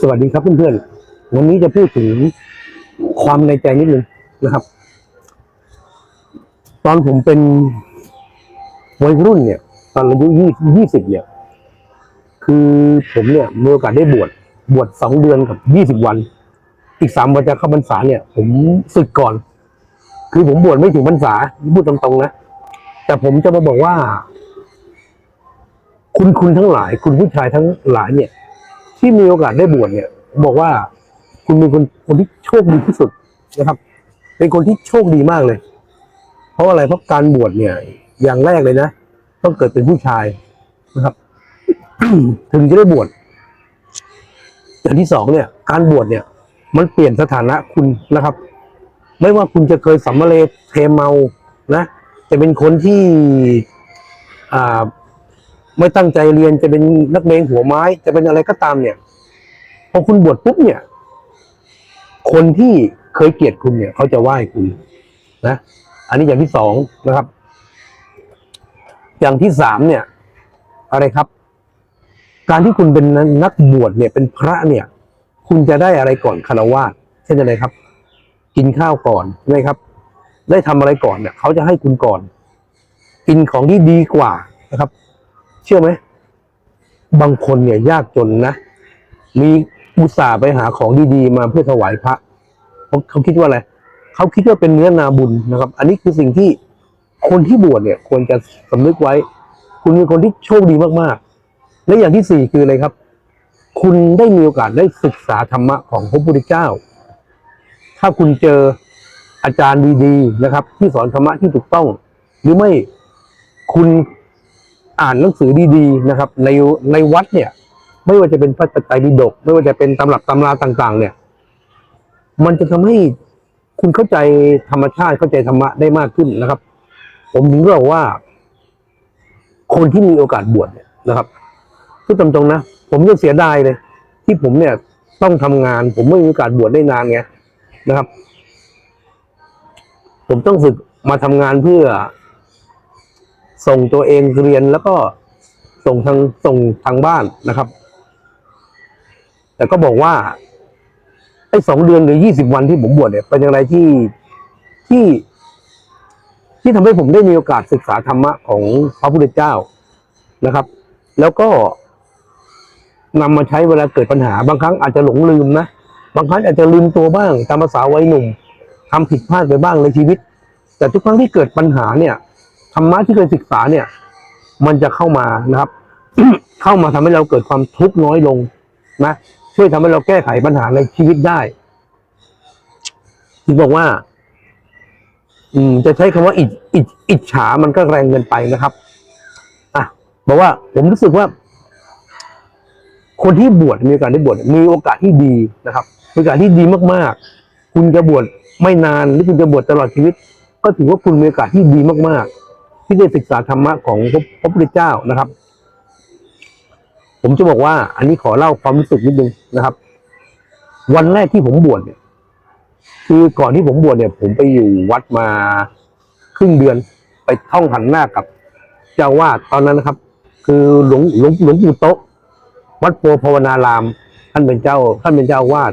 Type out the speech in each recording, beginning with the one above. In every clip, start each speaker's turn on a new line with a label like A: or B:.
A: สวัสดีครับเพื่อนๆ วันนี้จะพูดถึงความในใจนิดนึงนะครับ ตอนผมเป็นวัยรุ่นเนี่ย ตอนอายุยี่ยี่สิบเนี่ย คือผมเนี่ยมีโอกาสได้บวชบวชสองเดือนกับยี่สิบวัน อีกสามวันจะเข้าพรรษาเนี่ย ผมศึกก่อน คือผมบวชไม่ถึงพรรษาพูดตรงๆนะแต่ผมจะมาบอกว่า คุณคุณทั้งหลาย คุณผู้ชายทั้งหลายเนี่ย ที่มีโอกาสได้บวชเนี่ย บอกว่าคุณเป็นคนคนที่โชคดีที่สุดนะครับ เป็นคนที่โชคดีมากเลย เพราะอะไรเพราะการบวชเนี่ย อย่างแรกเลยนะต้องเกิดเป็นผู้ชายนะครับ ถึงจะได้บวชอย่างที่สองเนี่ย การบวชเนี่ย มันเปลี่ยนสถานะคุณนะครับ ไม่ว่าคุณจะเคยสัมมาเลเทเมานะจะเป็นคนที่อ่า ไม่ตั้งใจเรียนจะเป็นนักเลงหัวไม้ จะเป็นอะไรก็ตามเนี่ยพอคุณบวชปุ๊บเนี่ย คนที่เคยเกลียดคุณเนี่ย เขาจะไหว้คุณนะ อันนี้อย่างที่สองนะครับ อย่างที่สามเนี่ย อะไรครับ การที่คุณเป็นนักบวชเนี่ย เป็นพระเนี่ย คุณจะได้อะไรก่อนคารวะเช่นอะไรครับ กินข้าวก่อนใช่ไหมครับ ได้ทำอะไรก่อนเนี่ยเขาจะให้คุณก่อน กินของที่ดีกว่านะครับ เชื่อไหม บางคนเนี่ยยากจนนะ มีอุตส่าห์ไปหาของดีๆ มาเพื่อถวายพระเขาเขาคิดว่าอะไร เขาคิดว่าเป็นเนื้อนาบุญนะครับ อันนี้คือสิ่งที่คนที่บวชเนี่ย ควรจะสำนึกไว้ คุณเป็นคนที่โชคดีมากๆ และอย่างที่สี่คืออะไรครับ คุณได้มีโอกาสได้ศึกษาธรรมะของพระพุทธเจ้า ถ้าคุณเจออาจารย์ดีๆนะครับ ที่สอนธรรมะที่ถูกต้อง หรือไม่คุณ อ่านหนังสือดีๆนะครับ ในในวัดเนี่ย ไม่ว่าจะเป็นพระไตรปิฎกไม่ว่าจะเป็นตำรับตำราต่าง ๆ เนี่ย มันจะทำให้คุณเข้าใจธรรมชาติเข้าใจธรรมะได้มากขึ้นนะครับ ผมถึงบอกว่า คนที่มีโอกาสบวชเนี่ยนะครับพูดตรงๆนะผมยังเสียดายเลย ที่ผมเนี่ยต้องทำงาน ผมไม่มีโอกาสบวชได้นานไงนะครับ ผมต้องฝึกมาทำงานเพื่อ ส่งตัวเองเรียนแล้วก็ส่งทางส่งทางบ้านนะครับ แต่ก็บอกว่าไอ้สองเดือนหรือยี่สิบวันที่ผมบวชเนี่ยเป็นอย่างไรที่ที่ ที่ทำให้ผมได้มีโอกาสศึกษาธรรมะของพระพุทธเจ้านะครับ แล้วก็นำมาใช้เวลาเกิดปัญหา บางครั้งอาจจะหลงลืมนะบางครั้งอาจจะลืมตัวบ้างตามภาษาวัยหนุ่มทำผิดพลาดไปบ้างในชีวิต แต่ทุกครั้งที่เกิดปัญหาเนี่ย ธรรมะที่เคยศึกษาเนี่ย มันจะเข้ามานะครับ เข้ามาทำให้เราเกิดความทุกข์น้อยลงนะช่วยทำให้เราแก้ไขปัญหาในชีวิตได้ที่บอกว่า อืม จะใช้คำว่าอิจอิจอิจฉามันก็แรงเกินไปนะครับอะบอกว่า ผมรู้สึกว่า คนที่บวชมีโอกาสได้บวชมีโอกาสที่ดีนะครับมีโอกาสที่ดีมากๆ คุณจะบวชไม่นานหรือคุณจะบวชตลอดชีวิต ก็ถือว่าคุณมีโอกาสที่ดีมากๆ ที่ได้ศึกษาธรรมะของพระพุทธเจ้านะครับ ผมจะบอกว่า อันนี้ขอเล่าความรู้สึกนิดนึงนะครับ วันแรกที่ผมบวชเนี่ย คือก่อนที่ผมบวชเนี่ย ผมไปอยู่วัดมาครึ่งเดือน ไปท่องหันหน้ากับ เจ้าวาดตอนนั้นนะครับ คือหลวงหลวงหลวงปู่โต๊ะวัดโพภาวนาราม ท่านเป็นเจ้า ท่านเป็นเจ้าวาด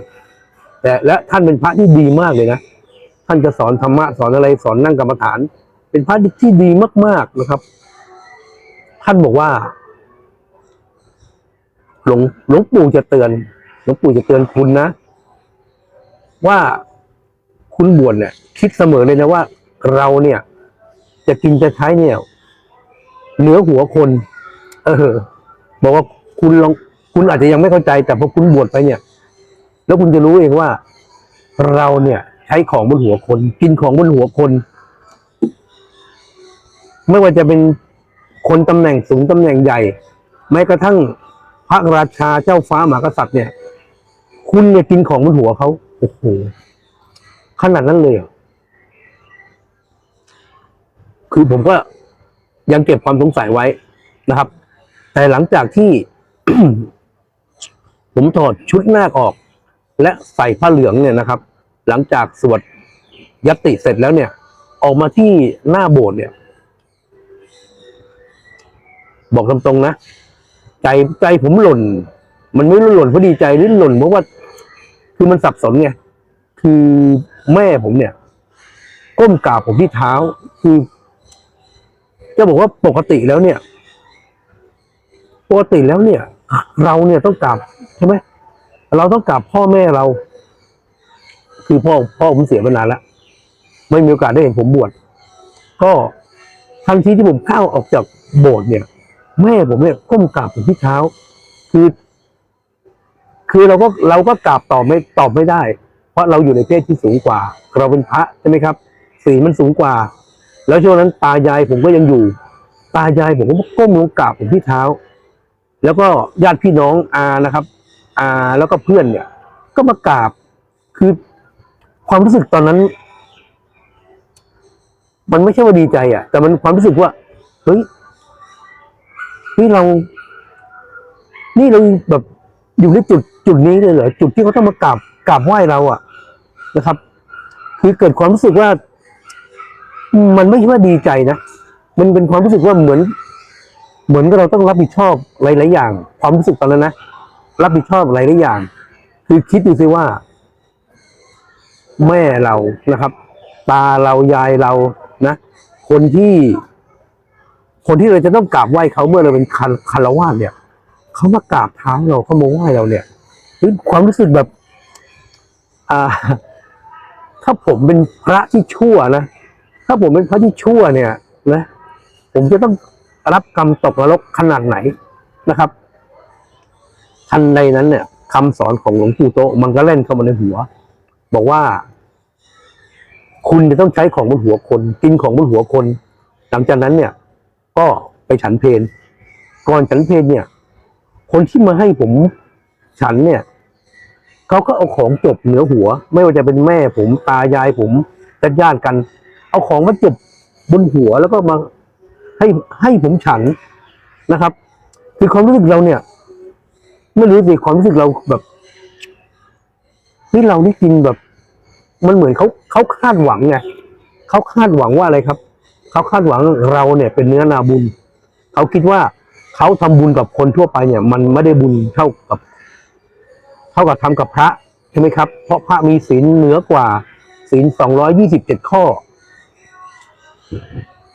A: แต่และท่านเป็นพระที่ดีมากเลยนะท่านจะสอนธรรมะสอนอะไรสอนนั่งกรรมฐาน เป็นพระที่ดีมาก ๆนะครับ ท่านบอกว่า หลวงหลวงปู่จะเตือน หลวงปู่จะเตือนคุณนะ ว่าคุณบวชเนี่ย คิดเสมอเลยนะว่า เราเนี่ย จะกินจะใช้เนี่ยเหนือหัวคน เออ บอกว่าคุณลองคุณอาจจะยังไม่เข้าใจ แต่พอคุณบวชไปเนี่ย แล้วคุณจะรู้เองว่า เราเนี่ย ใช้ของบนหัวคน กินของบนหัวคน ไม่ว่าจะเป็นคนตำแหน่งสูงตำแหน่งใหญ่ แม้กระทั่งพระราชาเจ้าฟ้ามหากษัตริย์เนี่ย คุณเนี่ยกินของบนหัวเขาโอ้โหขนาดนั้นเลยเคือผมก็ยังเก็บความสงสัยไว้นะครับ แต่หลังจากที่ ผมถอดชุดหน้าออก และใส่ผ้าเหลืองเนี่ยนะครับ หลังจากสวดยติเสร็จแล้วเนี่ย ออกมาที่หน้าโบสถ์เนี่ย บอกตรงๆนะใจใจผมหล่น มันไม่รู้หล่นเพราะดีใจหรือหล่นเพราะว่า คือมันสับสนไงคือแม่ผมเนี่ย ก้มกราบผมที่เท้า คือจะบอกว่าปกติแล้วเนี่ย ปกติแล้วเนี่ย เราเนี่ยต้องกราบใช่ไหมเราต้องกราบพ่อแม่เรา คือพ่อพ่อผมเสียไปนานแล้วไม่มีโอกาสได้เห็นผมบวชก็ทันทีที่ผมก้าวออกจากโบสถ์เนี่ย แม่ผมเนี่ยก้มกราบผมที่เท้า คือ คือเราก็เราก็กราบตอบไม่ตอบไม่ได้ เพราะเราอยู่ในเพศที่สูงกว่า เราเป็นพระใช่ไหมครับสีมันสูงกว่า แล้วช่วงนั้นตายายผมก็ยังอยู่ ตายายผมก็ก้มลงกราบผมที่เท้า แล้วก็ญาติพี่น้องอานะครับอาแล้วก็เพื่อนเนี่ย ก็มากราบคือความรู้สึกตอนนั้น มันไม่ใช่ว่าดีใจ อะ แต่มันความรู้สึกว่าเฮ้ย นี่เรา นี่เราแบบอยู่ในจุดจุดนี้เลยเหรอจุดที่เขาต้องมากราบกราบไหว้เราอะนะครับ คือเกิดความรู้สึกว่า มันไม่ใช่ว่าดีใจนะมันเป็นความรู้สึกว่าเหมือน เหมือนกับเราต้องรับผิดชอบหลายๆอย่าง ความรู้สึกตอนนั้นนะรับผิดชอบหลายๆอย่าง คือคิดดูสิว่า แม่เรานะครับ ตาเรายายเรานะ คนที่ คนที่เราจะต้องกราบไหว้เขาเมื่อเราเป็นคารคารวะเนี่ยเขามากราบเท้าเราเขามาไหว้เราเนี่ยความรู้สึกแบบอ่าถ้าผมเป็นพระที่ชั่วนะถ้าผมเป็นพระที่ชั่วเนี่ยนะผมจะต้องรับกรรมตกนรกขนาดไหนนะครับทันใดนั้นเนี่ยคำสอนของหลวงปู่โตมันก็เล่นเข้ามาในหัว บอกว่า คุณจะต้องใช้ของบนหัวคน กินของบนหัวคน หลังจากนั้นเนี่ย ก็ไปฉันเพลก่อนฉันเพลเนี่ย คนที่มาให้ผมฉันเนี่ยเขาก็เอาของจบเหนือหัว ไม่ว่าจะเป็นแม่ผมตายายผมญาติญาติกัน เอาของมาจบบนหัวแล้วก็มาให้ให้ผมฉันนะครับ คือความรู้สึกเราเนี่ยไม่รู้สิความรู้สึกเราแบบนี่เรานี่กินแบบ มันเหมือนเขาเขาคาดหวังไงเขาคาดหวังว่าอะไรครับ เขาคาดหวังเราเนี่ยเป็นเนื้อนาบุญ เขาคิดว่าเขาทำบุญกับคนทั่วไปเนี่ย มันไม่ได้บุญเท่ากับ เท่ากับทำกับพระใช่ไหมครับ เพราะพระมีศีลเหนือกว่าศีลสองร้อยี่สิบเจ็ดข้อ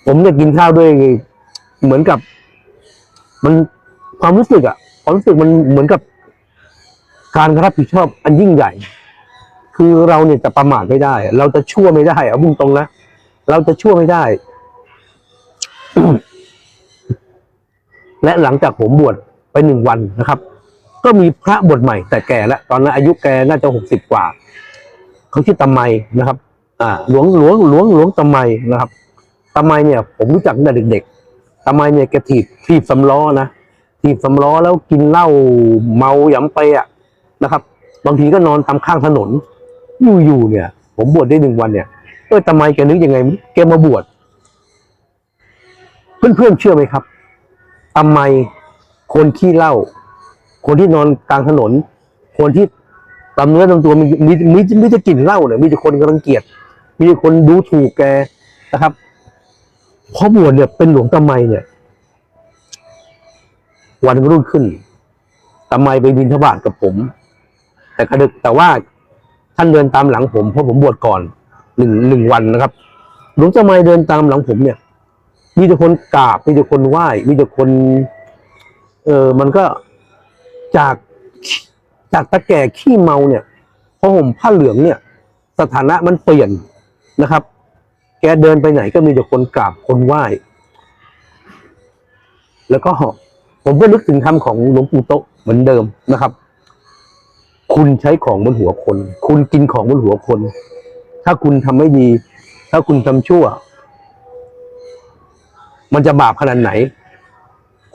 A: ผมจะกินข้าวด้วยเหมือนกับ มันความรู้สึกอะความรู้สึกมันเหมือนกับ การรับผิดชอบอันยิ่งใหญ่ คือเราเนี่ยจะประมาทไม่ได้ เราจะชั่วไม่ได้เอาบุญตรงนะเราจะชั่วไม่ได้ และหลังจากผมบวชไปหนึ่งวันนะครับ ก็มีพระบวชใหม่แต่แก่แล้วตอนนั้นอายุแกน่าจะหกสิบกว่า เขาชื่อตำไมนะครับ อ่า หลวงหลวงหลวงหลวงตำไมนะครับตำไมเนี่ย ผมรู้จักตั้งแต่เด็กๆตำไมเนี่ยแกถีบถีบสำล้อนะถีบสำล้อแล้วกินเหล้าเมาหยำไปอะนะครับ บางทีก็นอนตามข้างถนนอยู่ๆเนี่ย ผมบวชได้หนึ่งวันเนี่ยเออทำไมแกนึกยังไงแกมาบวช เพื่อนๆเชื่อไหมครับทำไมคนขี้เหล้าคนที่นอนกลางถนน คนที่ตามเนื้อตามตัวมีมีมีมีจะกลิ่นเหล้าเนี่ยมีแต่คนรังเกียจมีแต่คนดูถูกแกนะครับเพราะบวชเนี่ยเป็นหลวงตาไมเนี่ย วันรุ่งขึ้นตาไมไปบินทบาทกับผม แต่กระดึกแต่ว่าท่านเดินตามหลังผมเพราะผมบวชก่อนหนึ่งหนึ่งวันนะครับหลวงตาไมเดินตามหลังผมเนี่ย มีแต่คนกราบมีแต่คนไหว้มีแต่คน เออมันก็จากจากตะแก่ขี้เมาเนี่ยพอห่มผ้าเหลืองเนี่ย สถานะมันเปลี่ยนนะครับ แกเดินไปไหนก็มีแต่คนกราบคนไหว้ แล้วก็ผมก็นึกถึงคำของหลวงปู่โตเหมือนเดิมนะครับ คุณใช้ของบนหัวคน คุณกินของบนหัวคน ถ้าคุณทำไม่ดี ถ้าคุณทำชั่ว มันจะบาปขนาดไหน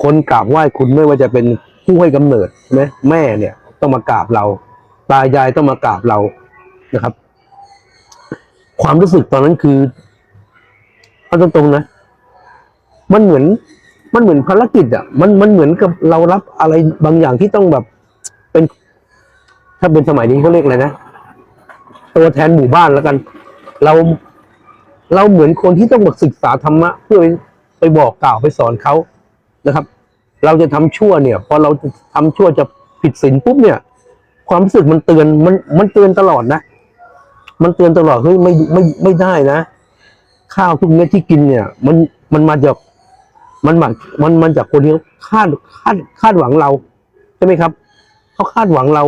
A: คนกราบไหว้คุณไม่ว่าจะเป็นผู้ให้กำเนิดใช่ไหมแม่เนี่ย ต้องมากราบเรา ตายายต้องมากราบเรานะครับ ความรู้สึกตอนนั้นคือเอาตรงๆนะ มันเหมือน มันเหมือนภารกิจ อะ มันมันเหมือนกับเรารับอะไรบางอย่างที่ต้องแบบเป็น ถ้าเป็นสมัยนี้เขาเรียกอะไรนะตัวแทนหมู่บ้านแล้วกัน เราเราเหมือนคนที่ต้องศึกษาธรรมะเพื่อ ไปบอกกล่าวไปสอนเขานะครับ เราจะทำชั่วเนี่ย พอเราจะทำชั่วจะผิดศีลปุ๊บเนี่ย ความรู้สึกมันเตือนมันมันเตือนตลอดนะ มันเตือนตลอดเฮ้ยไม่ไม่ไม่ได้นะ ข้าวทุกเม็ดที่กินเนี่ย มันมันมาจากมันมามันมันจากคนที่คาดคาดคาดหวังเราใช่ไหมครับเขาคาดหวังเรา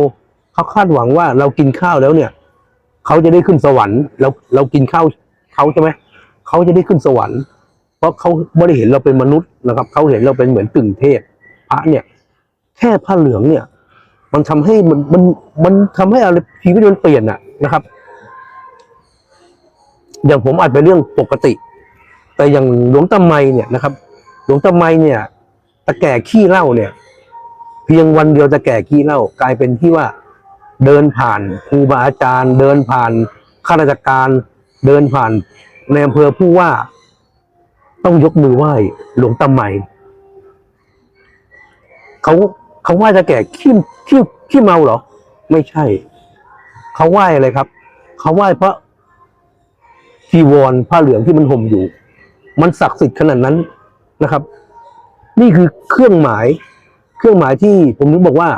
A: เขาคาดหวังว่าเรากินข้าวแล้วเนี่ยเขาจะได้ขึ้นสวรรค์เราเรากินข้าวเขาใช่ไหมเขาจะได้ขึ้นสวรรค์ เพราะเขาไม่ได้เห็นเราเป็นมนุษย์นะครับเขาเห็นเราเป็นเหมือนกึ่งเทพพระเนี่ย แค่ผ้าเหลืองเนี่ย มันทำให้มันมันมันทำให้อะไรชีวิตมันเปลี่ยนอะนะครับ อย่างผมอาจเป็นเรื่องปกติ แต่อย่างหลวงตาไมเนี่ยนะครับ หลวงตาไมเนี่ยตะแก่ขี้เหล้าเนี่ย เพียงวันเดียวตะแก่ขี้เหล้ากลายเป็นที่ว่าเดินผ่านครูบาอาจารย์ เดินผ่านข้าราชการ เดินผ่านในอำเภอผู้ว่า ต้องยกมือไหว้หลวงตาไมเขาเขาไหว้ตะแก่ขี้ขี้ขี้เมาเหรอ ไม่ใช่ เขาไหว้อะไรครับ เขาไหว้เพราะจีวรผ้าเหลืองที่มันห่มอยู่ มันศักดิ์สิทธิ์ขนาดนั้นนะครับ นี่คือเครื่องหมาย เครื่องหมายที่ผมถึงบอกว่า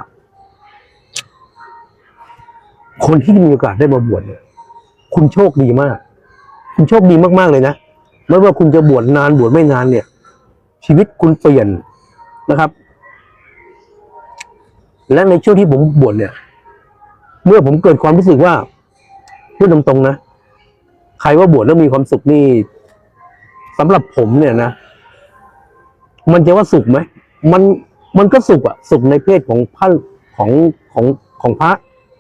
A: คนที่มีโอกาสได้มาบวชเนี่ยคุณโชคดีมาก คุณโชคดีมากๆเลยนะ ไม่ว่าคุณจะบวชนานบวชไม่นานเนี่ย ชีวิตคุณเปลี่ยนนะครับ และในช่วงที่ผมบวชเนี่ย เมื่อผมเกิดความรู้สึกว่าพูดตรงๆนะใครว่าบวชแล้วมีความสุขนี่สำหรับผมเนี่ยนะมันจะว่าสุขไหมมันมันก็สุขอะสุขในเพศของพระของของของพระ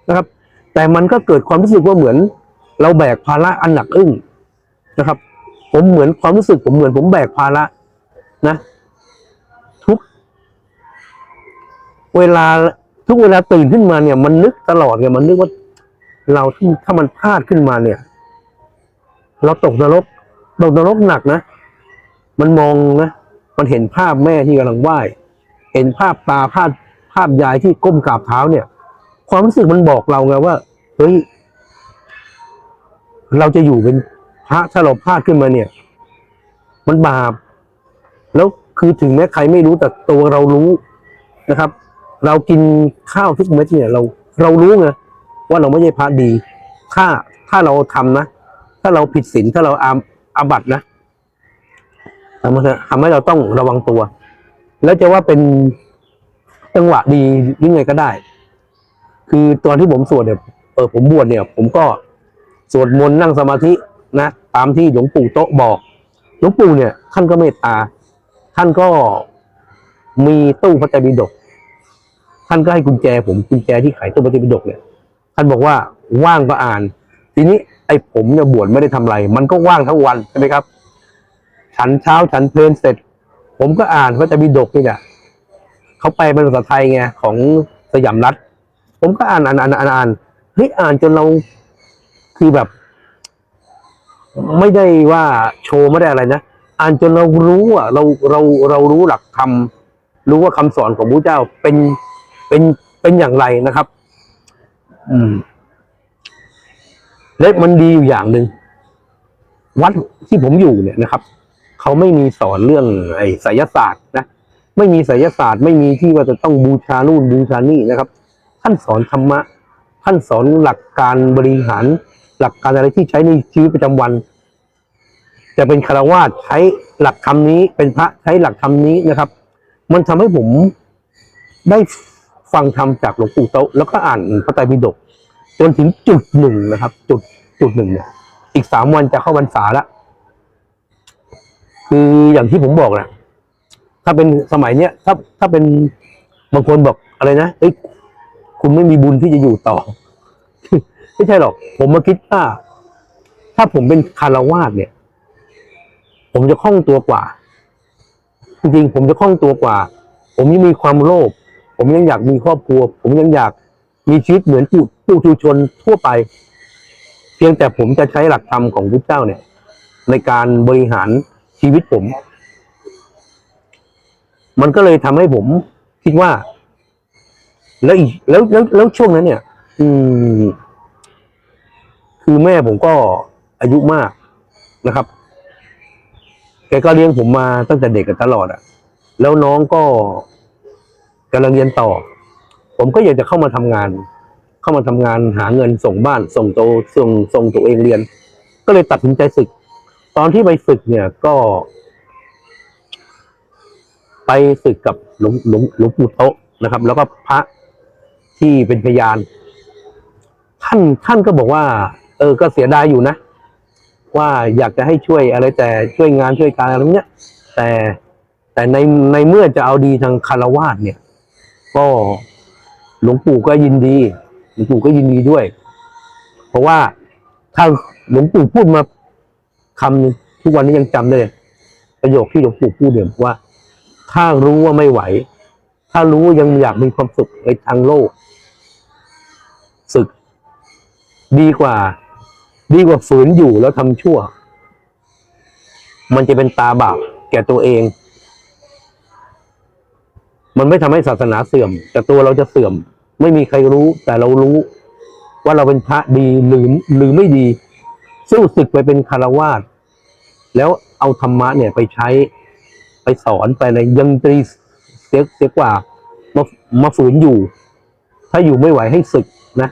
A: นะครับ แต่มันก็เกิดความรู้สึกว่าเหมือน เราแบกภาระอันหนักอึ้งนะครับ ผมเหมือนความรู้สึกผมเหมือนผมแบกภาระนะ ทุก เวลาทุกเวลาตื่นขึ้นมาเนี่ย มันนึกตลอดไงมันนึกว่าเราที่ถ้ามันพลาดขึ้นมาเนี่ย เราตกนรกตกนรกหนักนะ มันมองนะมันเห็นภาพแม่ที่กำลังไหว้เห็นภาพตาภาพภาพยายที่ก้มกราบเท้าเนี่ย ความรู้สึกมันบอกเราไงว่าเฮ้ยเราจะอยู่เป็น พระถ้าเราพลาดขึ้นมาเนี่ย มันบาป แล้วคือถึงแม้ใครไม่รู้แต่ตัวเรารู้นะครับ เรากินข้าวทุกเม็ดเนี่ยเราเรารู้ไงว่าเราไม่ใช่พระดี ถ้าถ้าเราทำนะ ถ้าเราผิดศีลถ้าเราอาอาบัตนะทำให้ทำให้เราต้องระวังตัว แล้วจะว่าเป็นจังหวะดียังไงก็ได้ คือตอนที่ผมสวดเนี่ยเออผมบวชเนี่ย ผมก็สวดมนต์นั่งสมาธิ นะตามที่หลวงปู่โตะบอกหลวงปู่เนี่ย ท่านก็เมตตา ท่านก็มีตู้พระไตรปิฎกท่านก็ให้กุญแจ ผมกุญแจที่ไขตู้พระไตรปิฎกเนี่ยท่านบอกว่าว่างก็อ่าน ทีนี้ไอ้ผมเนี่ยบวชไม่ได้ทำอะไร มันก็ว่างทั้งวันใช่ไหมครับ ฉันเช้าฉันเพลินเสร็จ ผมก็อ่านพระไตรปิฎกนี่แหละเขาไปเป็นภาษาไทยไงของสยามรัฐ ผมก็อ่านอ่านอ่านอ่านอ่านเฮ้ยอ่านจนเราคือแบบ ไม่ได้ว่าโชว์ไม่ได้อะไรนะอ่านจนเรารู้อะเราเราเรารู้หลักธรรมรู้ว่าคำสอนของพระเจ้าเป็นเป็นเป็นอย่างไรนะครับ อืม และมันดีอยู่อย่างหนึ่งวัดที่ผมอยู่เนี่ยนะครับเขาไม่มีสอนเรื่องไอ้ไสยศาสตร์นะไม่มีไสยศาสตร์ ไม่มีที่ว่าจะต้องบูชานู่นบูชานี่นะครับ ท่านสอนธรรมะ ท่านสอนหลักการบริหาร หลักการอะไรที่ใช้ในชีวิตประจำวัน จะเป็นคารวาสใช้หลักธรรมนี้เป็นพระใช้หลักธรรมนี้นะครับ มันทำให้ผมได้ฟังธรรมจากหลวงปู่โตะแล้วก็อ่านพระไตรปิฎกจนถึงจุดหนึ่งนะครับ จุดจุดหนึ่งเนี่ยอีกสามวันจะเข้าพรรษาแล้วคืออย่างที่ผมบอกนะถ้าเป็นสมัยเนี้ยถ้าถ้าเป็นบางคนบอกอะไรนะเอ้ยคุณไม่มีบุญที่จะอยู่ต่อ ไม่ใช่หรอก ผมมาคิดว่า ถ้าผมเป็นคารวาสเนี่ย ผมจะคล่องตัวกว่า จริงๆผมจะคล่องตัวกว่า ผมยังมีความโลภผมยังอยากมีครอบครัว ผมยังอยากมีชีวิตเหมือนผู้ผู้ชูชนทั่วไป เพียงแต่ผมจะใช้หลักธรรมของพระเจ้าเนี่ย ในการบริหารชีวิตผม มันก็เลยทำให้ผมคิดว่า แล้วอีกแล้วแล้วแล้วช่วงนั้นเนี่ย อืม คือแม่ผมก็อายุมากนะครับ แกก็เลี้ยงผมมาตั้งแต่เด็กกันตลอดอะ่ะ แล้วน้องก็กำลังเรียนต่อ ผมก็อยากจะเข้ามาทำงาน เข้ามาทำงานหาเงินส่งบ้าน ส่งโตส่งส่งตัวเองเรียน ก็เลยตัดสินใจศึก ตอนที่ไปศึกเนี่ยก็ ไปศึกกับหลวงหลวงหลวงปู่โตนะครับ แล้วก็พระที่เป็นพยาน ท่านท่านก็บอกว่า เออก็เสียดายอยู่นะ ว่าอยากจะให้ช่วยอะไรแต่ช่วยงานช่วยการอะไรเนี้ย แต่แต่ในในเมื่อจะเอาดีทางคารวาสเนี่ย ก็หลวงปู่ก็ยินดีหลวงปู่ก็ยินดีด้วย เพราะว่าถ้าหลวงปู่พูดมาคำทุกวันนี้ยังจำได้ประโยคที่หลวงปู่พูดเนี่ยว่า ถ้ารู้ว่าไม่ไหว ถ้ารู้ว่ายังอยากมีความสุขในทางโลก ศึก ดีกว่า ดีกว่าฝืนอยู่แล้วทำชั่ว มันจะเป็นตาบาปแก่ตัวเอง มันไม่ทำให้ศาสนาเสื่อม แต่ตัวเราจะเสื่อม ไม่มีใครรู้ แต่เรารู้ ว่าเราเป็นพระดีหรือหรือไม่ดี สู้ศึกไปเป็นคารวาสแล้วเอาธรรมะเนี่ยไปใช้ไปสอนไปอะไรยังตรีเสียเสียกว่ามามาฝืนอยู่ ถ้าอยู่ไม่ไหวให้ศึกนะ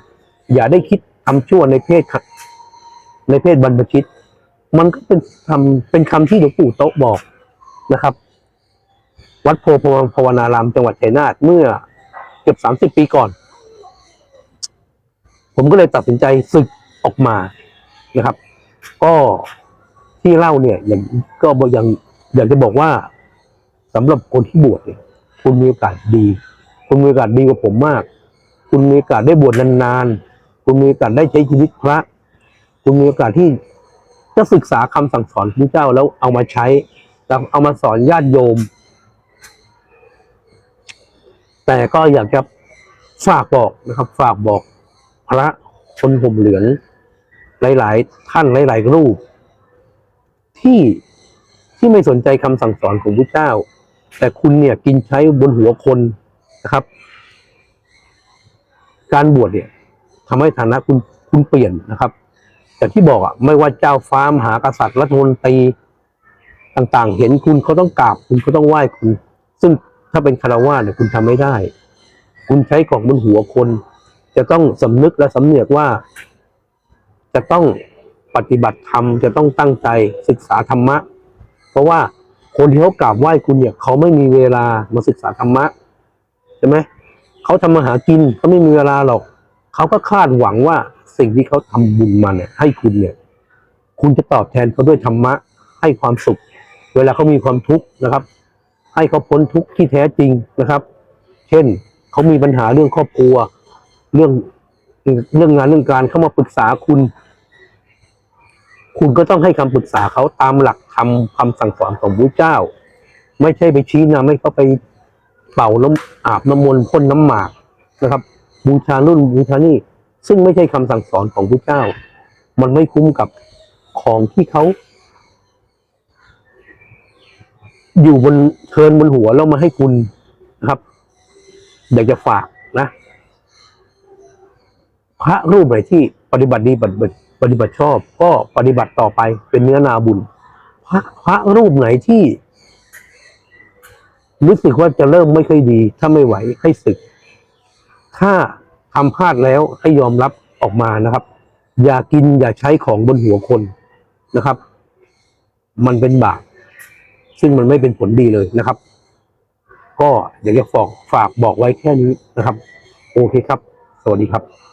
A: อย่าได้คิดทำชั่วในเพศขัด ในเพศบรรพชิต มันก็เป็นคำเป็นคำที่หลวงปู่โต๊ะบอกนะครับ วัดโพธิ์ภาวนารามจังหวัดชัยนาทเมื่อเกือบสามสิบปีก่อน ผมก็เลยตัดสินใจศึกออกมานะครับ ก็ที่เล่าเนี่ยอย่างก็อกยังอยากจะบอกว่าสำหรับคนที่บวชเนี่ยคุณมีโอกาสดี คุณมีโอกาสดีกว่าผมมาก คุณมีโอกาสได้บวชนานๆ คุณมีโอกาสได้ใช้ชีวิตพระ คุณมีโอกาสที่จะศึกษาคำสั่งสอนพระเจ้าแล้วเอามาใช้แล้วเอามาสอนญาติโยม แต่ก็อยากจะฝากบอกนะครับ ฝากบอกพระคนห่มเหลืองหลาย ๆ ท่านหลาย ๆ รูป ที่ที่ไม่สนใจคำสั่งสอนของพระเจ้า แต่คุณเนี่ยกินใช้บนหัวคนนะครับ การบวชเนี่ยทำให้ฐานะคุณคุณเปลี่ยนนะครับ แต่ที่บอกอะไม่ว่าเจ้าฟ้ามหากษัตริย์รัฐมนตรีต่างๆ เห็นคุณเขาต้องกราบคุณเขาต้องไหว้คุณ ซึ่งถ้าเป็นคารวะเนี่ยคุณทำไม่ได้ คุณใช้ของบนหัวคน จะต้องสำนึกและสำเนียกว่า จะต้องปฏิบัติธรรมจะต้องตั้งใจศึกษาธรรมะ เพราะว่าคนที่เขากราบไหว้คุณเนี่ยเขาไม่มีเวลามาศึกษาธรรมะใช่ไหมเขาทำมาหากินเขาไม่มีเวลาหรอกเขาก็คาดหวังว่า สิ่งที่เขาทำบุญมาเนี่ยให้คุณเนี่ย คุณจะตอบแทนเขาด้วยธรรมะ ให้ความสุข เวลาเขามีความทุกข์นะครับ ให้เขาพ้นทุกข์ที่แท้จริงนะครับ เช่นเขามีปัญหาเรื่องครอบครัว เรื่องเรื่องงานเรื่องการเข้ามาปรึกษาคุณ คุณก็ต้องให้คำปรึกษาเขาตามหลักธรรมคำสั่งสอนของพระเจ้า ไม่ใช่ไปชี้นำให้เขาไปเป่าน้ำอาบน้ำมนต์พ่นน้ำหมากนะครับ บูชานู่นบูชานี่ ซึ่งไม่ใช่คำสั่งสอนของพระเจ้า มันไม่คุ้มกับของที่เขา อยู่บนเทินบนหัวแล้วมาให้คุณนะครับ อยากจะฝากนะ พระรูปไหนที่ปฏิบัติดีปฏิบัติปฏิบัติชอบ ก็ปฏิบัติต่อไปเป็นเนื้อนาบุญ พระพระรูปไหนที่รู้สึกว่าจะเริ่มไม่ค่อยดี ถ้าไม่ไหวให้ศึก ถ้า ทำพลาดแล้วให้ยอมรับออกมานะครับ อย่ากินอย่าใช้ของบนหัวคนนะครับ มันเป็นบาปซึ่งมันไม่เป็นผลดีเลยนะครับ ก็อยากจะฝากฝากบอกไว้แค่นี้นะครับ โอเคครับ สวัสดีครับ